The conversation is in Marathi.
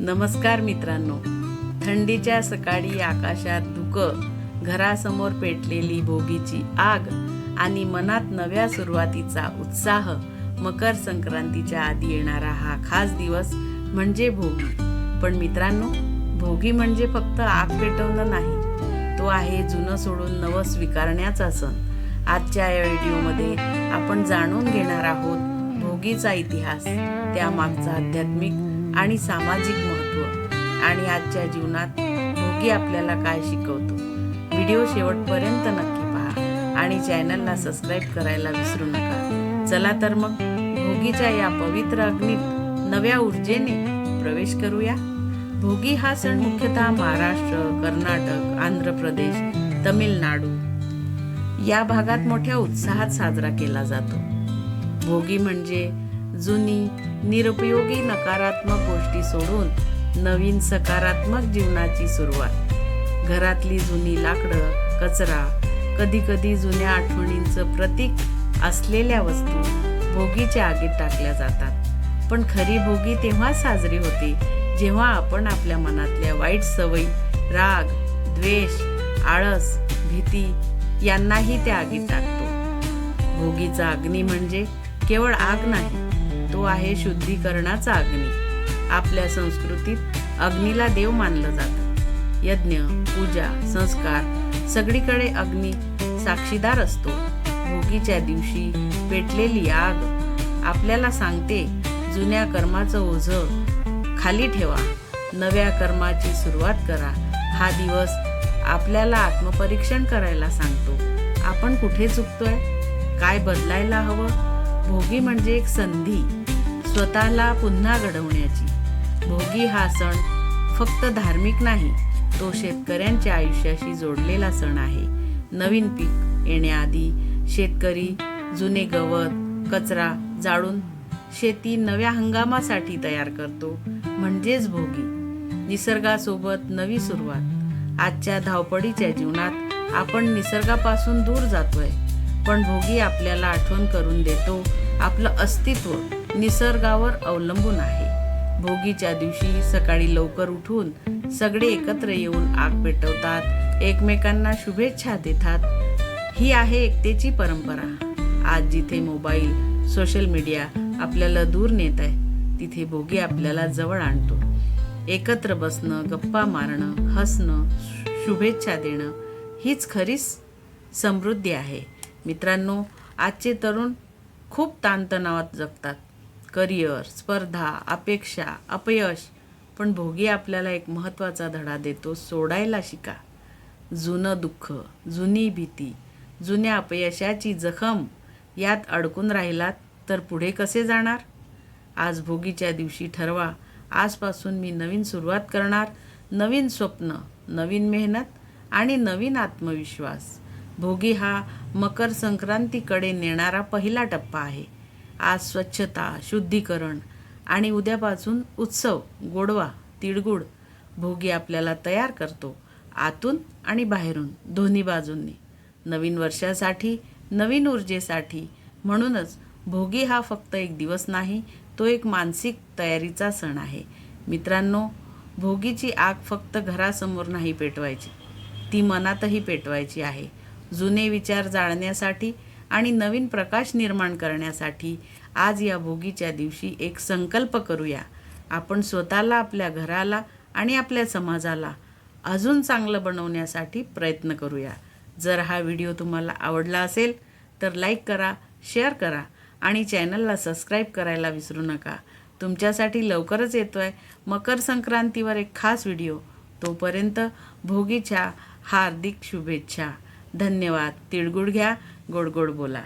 नमस्कार मित्रांनो. थंडीच्या सकाळी आकाशात धुकं घरासमोर पेटलेली भोगीची आग आणि मनात नव्या सुरुवातीचा उत्साह मकर संक्रांतीच्या आधी येणारा हा खास दिवस म्हणजे भोगी. पण मित्रांनो भोगी म्हणजे फक्त आग पेटवणं नाही तो आहे जुनं सोडून नवं स्वीकारण्याचा सण. आजच्या या व्हिडिओमध्ये आपण जाणून घेणार आहोत भोगीचा इतिहास त्यामागचा आध्यात्मिक आणि सामाजिक महत्त्व आणि आजच्या जीवनात भोगी आपल्याला काय शिकवतो. व्हिडिओ शेवटपर्यंत नक्की पहा आणि चॅनलला सबस्क्राईब करायला विसरू नका. चला तर मग भोगीच्या या पवित्र अग्नीत नव्या ऊर्जेने प्रवेश करूया. भोगी हा सण मुख्यतः महाराष्ट्र कर्नाटक आंध्र प्रदेश तमिळनाडू या भागात मोठ्या उत्साहात साजरा केला जातो. भोगी म्हणजे जुनी निरुपयोगी नकारात्मक गोष्टी सोडून नवीन सकारात्मक जीवनाची सुरुवात. घरातली जुनी लाकडं कचरा कधी कधी जुन्या आठवणींचं प्रतीक असलेल्या वस्तू भोगीच्या आगीत टाकल्या जातात. पण खरी भोगी तेव्हा साजरी होते जेव्हा आपण आपल्या मनातल्या वाईट सवयी राग द्वेष आळस भीती यांनाही त्या आगीत टाकतो. भोगीचा अग्नी म्हणजे केवळ आग नाही तो आहे शुद्धीकरणाचा अग्नी. आपल्या संस्कृतीत अग्नीला देव मानलं जातं. यज्ञ पूजा संस्कार सगळीकडे अग्नी साक्षीदार असतो. भोगीच्या दिवशी पेटलेली आग आपल्याला सांगते जुन्या कर्माचं ओझं खाली ठेवा. नव्या कर्माची सुरुवात करा. हा दिवस आपल्याला आत्मपरीक्षण करायला सांगतो. आपण कुठे चुकतोय? काय बदलायला हवं? भोगी म्हणजे एक संधी स्वतःला पुन्हा घडवण्याची. भोगी हा सण फक्त धार्मिक नाही तो शेतकऱ्यांच्या आयुष्याशी जोडलेला सण आहे. नवीन पीक येण्याआधी शेतकरी जुने गवत कचरा जाळून शेती नव्या हंगामासाठी तयार करतो म्हणजेच भोगी. निसर्गासोबत नवी सुरुवात. आजच्या धावपळीच्या जीवनात आपण निसर्गापासून दूर जातोय. पण भोगी आपल्याला आठवण करून देतो. आपलं अस्तित्व निसर्गावर अवलंबून आहे. भोगीच्या दिवशी सकाळी लवकर उठून सगळे एकत्र येऊन आग पेटवतात. एकमेकांना शुभेच्छा देतात. ही आहे एकतेची परंपरा. आज जिथे मोबाईल सोशल मीडिया आपल्याला दूर नेत आहे तिथे भोगी आपल्याला जवळ आणतो. एकत्र बसणं गप्पा मारणं हसणं शुभेच्छा देणं हीच खरीच समृद्धी आहे. मित्रांनो आजचे तरुण खूप ताणतणावात जगतात. करिअर स्पर्धा अपेक्षा अपयश पण भोगी आपल्याला एक महत्त्वाचा धडा देतो सोडायला शिका. जुनं दुःख जुनी भीती जुन्या अपयशाची जखम यात अडकून राहिलात तर पुढे कसे जाणार? आज भोगीच्या दिवशी ठरवा आजपासून मी नवीन सुरुवात करणार. नवीन स्वप्न नवीन मेहनत आणि नवीन आत्मविश्वास. भोगी हा मकर संक्रांतीकडे नेणारा पहिला टप्पा आहे. आज स्वच्छता शुद्धीकरण आणि उद्यापासून उत्सव गोडवा तिळगुळ भोगी आपल्याला तयार करतो आतून आणि बाहेरून दोन्ही बाजूंनी. नवीन वर्षासाठी नवीन ऊर्जेसाठी म्हणूनच भोगी हा फक्त एक दिवस नाही तो एक मानसिक तयारीचा सण आहे. मित्रांनो भोगीची आग फक्त घरासमोर नाही पेटवायची ती मनातही पेटवायची आहे. जुने विचार जाळण्यासाठी आणि नवीन प्रकाश निर्माण करण्यासाठी आज या भोगीच्या दिवशी एक संकल्प करूया. आपण स्वतःला आपल्या घराला आणि आपल्या समाजाला अजून चांगलं बनवण्यासाठी प्रयत्न करूया. जर हा व्हिडिओ तुम्हाला आवडला असेल तर लाईक करा शेअर करा आणि चॅनलला सबस्क्राईब करायला विसरू नका. तुमच्यासाठी लवकरच येतो आहे मकर संक्रांतीवर एक खास व्हिडिओ. तोपर्यंत भोगीच्या हार्दिक शुभेच्छा. धन्यवाद. तिळगुळ घ्या गोड गोड बोला.